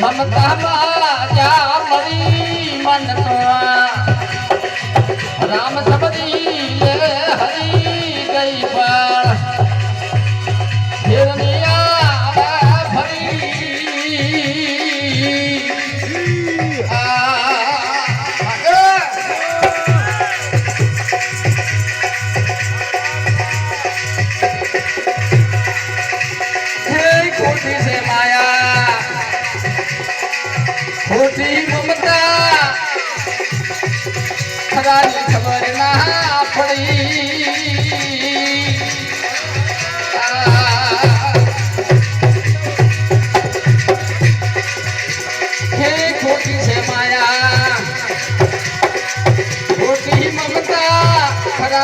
મમતા રાજા મરી મન રામ સબરી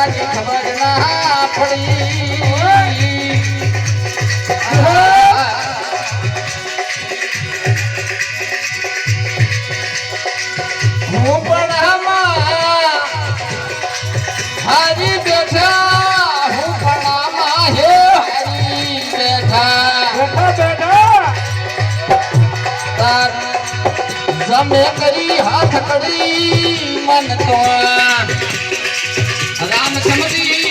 ખરાની ખબર ના પડી. હું પણ હારી બેઠા કરી હાથ કરી મન તો રામ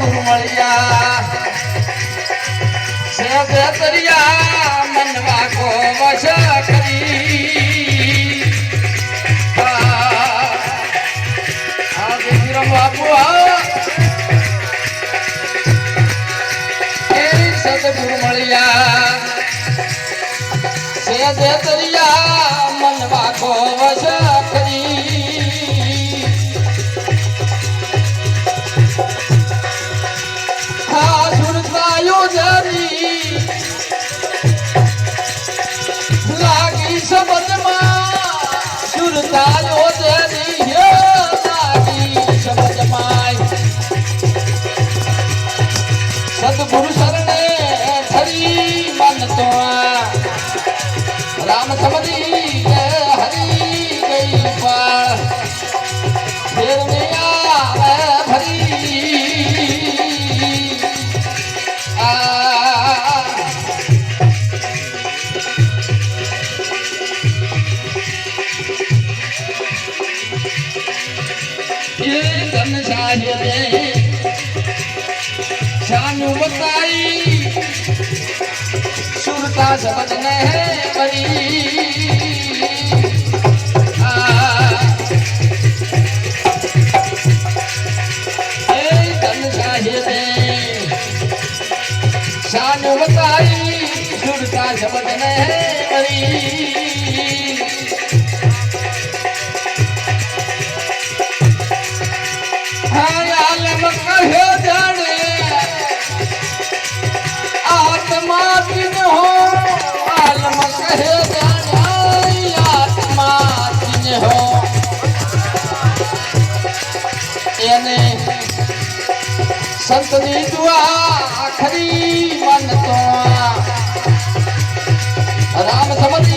સતગુરુ મળ્યા સે બેતરિયા મનવા કો વશ કરી આ દેવીરામ બાપુ એ સદગુરુ મળ્યા મનવા કો गुरूर हरी माना राम सी हरिआरी નું બતાઈ સુરતા શબ્દ ને પડી શાન બતાઈ સુરતા શબ્દ ને પડી હા આલમ કહ્યો સંતની દુઆ આખરી મન તો રામ સમજ